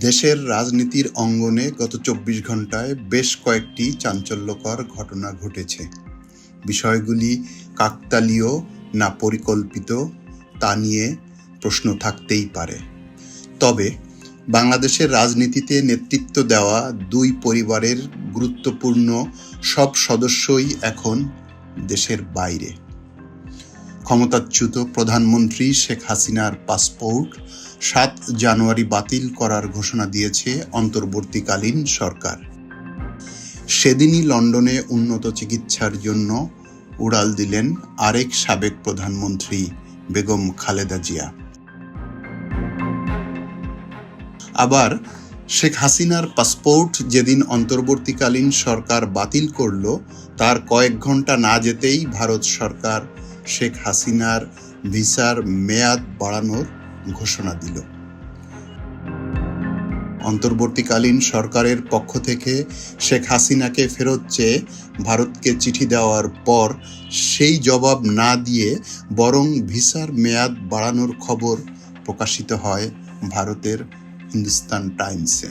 দেশের রাজনীতির অঙ্গনে গত চব্বিশ ঘন্টায় বেশ কয়েকটি চাঞ্চল্যকর ঘটনা ঘটেছে। বিষয়গুলি কাকতালীয় না পরিকল্পিত তা নিয়ে প্রশ্ন থাকতেই পারে। তবে বাংলাদেশের রাজনীতিতে নেতৃত্ব দেওয়া দুই পরিবারের গুরুত্বপূর্ণ সব সদস্যই এখন দেশের বাইরে। ক্ষমতাচ্যুত প্রধানমন্ত্রী শেখ হাসিনার পাসপোর্ট সাত জানুয়ারি বাতিল করার ঘোষণা দিয়েছে অন্তর্বর্তীকালীন সরকার। সেদিনই লন্ডনে উন্নত চিকিৎসার জন্য উড়াল দিলেন আরেক সাবেক প্রধানমন্ত্রী বেগম খালেদা জিয়া। আবার শেখ হাসিনার পাসপোর্ট যেদিন অন্তর্বর্তীকালীন সরকার বাতিল করল, তার কয়েক ঘণ্টা না যেতেই ভারত সরকার শেখ হাসিনার ভিসার মেয়াদ বাড়ানোর ঘোষণা দিল। অন্তর্বর্তীকালীন সরকারের পক্ষ থেকে শেখ হাসিনাকে ফেরত চেয়ে ভারতকে চিঠি দেওয়ার পর সেই জবাব না দিয়ে বরং ভিসার মেয়াদ বাড়ানোর খবর প্রকাশিত হয় ভারতের হিন্দুস্তান টাইমসে।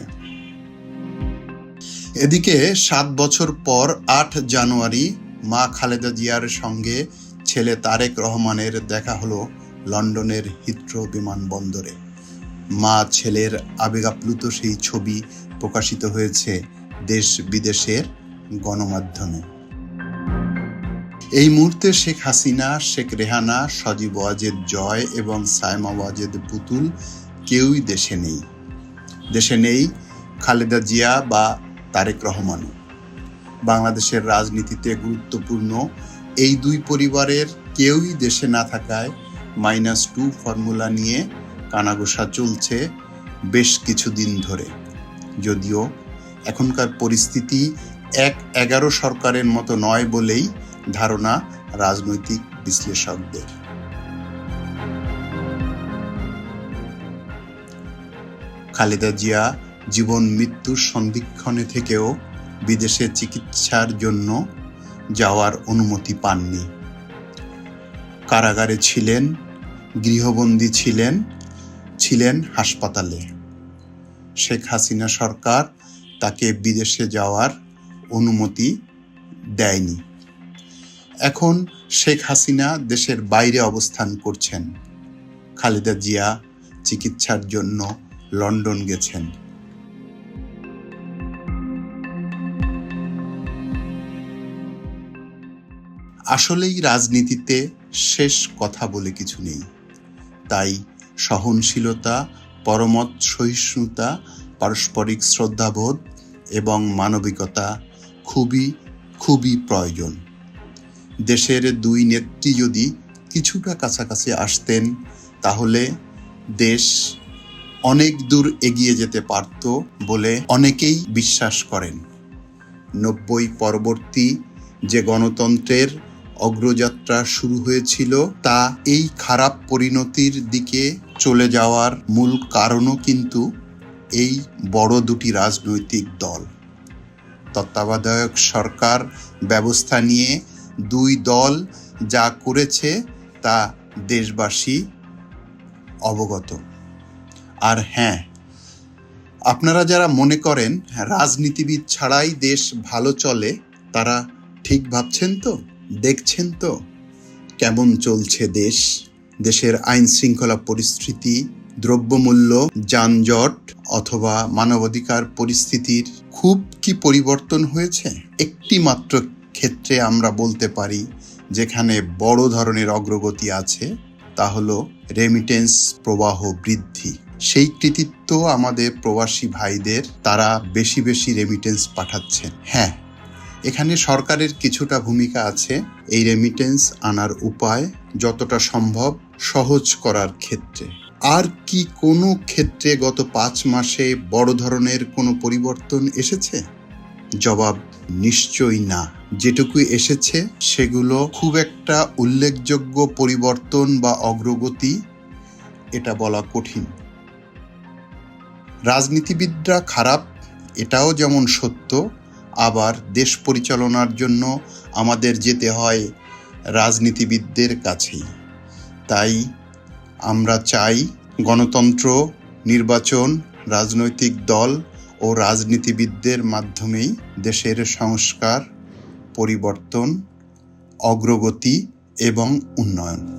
এদিকে সাত বছর পর আট জানুয়ারি মা খালেদা জিয়ার সঙ্গে ছেলে তারেক রহমানের দেখা হলো লন্ডনের হিথ্রো বিমানবন্দরে। মা ছেলের আবেগাপ্লুত সেই ছবি প্রকাশিত হয়েছে দেশ বিদেশের গণমাধ্যমে। এই মুহূর্তে শেখ হাসিনা, শেখ রেহানা, সজীব ওয়াজেদ জয় এবং সায়মা ওয়াজেদ পুতুল কেউই দেশে নেই। দেশে নেই খালেদা জিয়া বা তারেক রহমান বাংলাদেশের রাজনীতিতে গুরুত্বপূর্ণ এই দুই পরিবারের কেউই দেশে না থাকায় মাইনাস টু ফর্মুলা নিয়ে কানাঘোষা চলছে বেশ কিছুদিন ধরে। যদিও এখনকার পরিস্থিতি এক এগারো সরকারের মতো নয় বলেই ধারণা রাজনৈতিক বিশ্লেষকদের। খালেদা জিয়া জীবন মৃত্যুর সন্ধিক্ষণে থেকেও বিদেশে চিকিৎসার জন্য যাওয়ার অনুমতি পাননি। কারাগারে ছিলেন, গৃহবন্দী ছিলেন ছিলেন হাসপাতালে। শেখ হাসিনা সরকার তাকে বিদেশে যাওয়ার অনুমতি দেয়নি। এখন শেখ হাসিনা দেশের বাইরে অবস্থান করছেন। খালেদা জিয়া চিকিৎসার জন্য লন্ডন গেছেন। আসলেই রাজনীতিতে শেষ কথা বলে কিছু নেই। তাই সহনশীলতা, পরমত সহিষ্ণুতা, পারস্পরিক শ্রদ্ধাবোধ এবং মানবিকতা খুবই খুবই প্রয়োজন। দেশের দুই নেত্রী যদি কিছুটা কাছাকাছি আসতেন, তাহলে দেশ অনেক দূর এগিয়ে যেতে পারত বলে অনেকেই বিশ্বাস করেন। নব্বই পরবর্তী যে গণতন্ত্রের অগ্রযাত্রা শুরু হয়েছিল, তা এই খারাপ পরিণতির দিকে চলে যাওয়ার মূল কারণও কিন্তু এই বড় দুটি রাজনৈতিক দল। তত্ত্বাবধায়ক সরকার ব্যবস্থা নিয়ে দুই দল যা করেছে তা দেশবাসী অবগত। আর হ্যাঁ আপনারা যারা মনে করেন রাজনীতিবিদ ছাড়াই দেশ ভালো চলে, তারা ঠিক ভাবছেন তো? দেখছেন তো? কেমন চলছে দেশ? দেশের আইন শৃঙ্খলা পরিস্থিতি, দ্রব্যমূল্য, যানজট অথবা মানবাধিকার পরিস্থিতির খুব কি পরিবর্তন হয়েছে? একটি মাত্র ক্ষেত্রে আমরা বলতে পারি, যেখানে বড় ধরনের অগ্রগতি আছে, তা হলো রেমিটেন্স প্রবাহ বৃদ্ধি। সেই কৃতিত্ব আমাদের প্রবাসী ভাইদের, তারা বেশি বেশি রেমিটেন্স পাঠাচ্ছেন। হ্যাঁ এখানে সরকারের কিছুটা ভূমিকা আছে। এই রেমিটেন্স আনার উপায় যতটা সম্ভব সহজ করার ক্ষেত্রে। আর কি কোনো ক্ষেত্রে গত পাঁচ মাসে বড় ধরনের কোনো পরিবর্তন এসেছে? জবাব নিশ্চয়ই না। যেটুকু এসেছে, সেগুলো খুব একটা উল্লেখযোগ্য পরিবর্তন বা অগ্রগতি, এটা বলা কঠিন। রাজনীতিবিদরা খারাপ, এটাও যেমন সত্য আবার দেশ পরিচালনার জন্য আমাদের যেতে হয় রাজনীতিবিদদের কাছেই। তাই আমরা চাই গণতন্ত্র, নির্বাচন, রাজনৈতিক দল ও রাজনীতিবিদদের মাধ্যমেই দেশের সংস্কার, পরিবর্তন, অগ্রগতি এবং উন্নয়ন।